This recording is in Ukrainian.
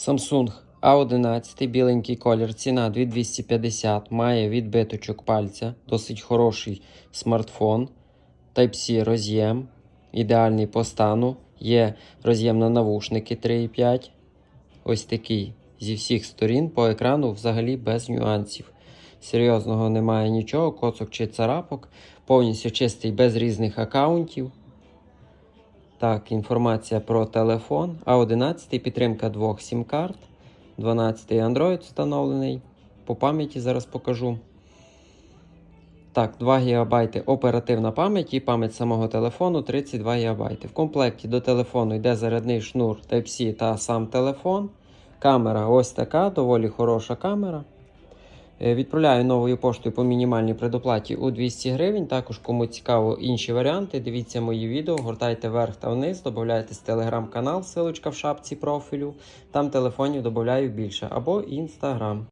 Samsung A11, біленький колір, ціна 2250, має відбиточок пальця, досить хороший смартфон, Type-C роз'єм, ідеальний по стану. Є роз'єм на навушники 3,5. Ось такий зі всіх сторін по екрану взагалі без нюансів. Серйозного немає нічого, коцок чи царапок. Повністю чистий без різних аккаунтів. Так, інформація про телефон. А11 підтримка двох сім-карт. 12 Android встановлений. По пам'яті зараз покажу. Так, 2 ГБ оперативна пам'ять і пам'ять самого телефону 32 ГБ. В комплекті до телефону йде зарядний шнур Type-C та сам телефон. Камера ось така, доволі хороша камера. Е, Відправляю новою поштою по мінімальній предоплаті у 200 гривень. Також, кому цікаво інші варіанти, дивіться мої відео, гортайте вверх та вниз, додайтесь в телеграм-канал, силочка в шапці профілю. Там телефонів додаю більше, або інстаграм.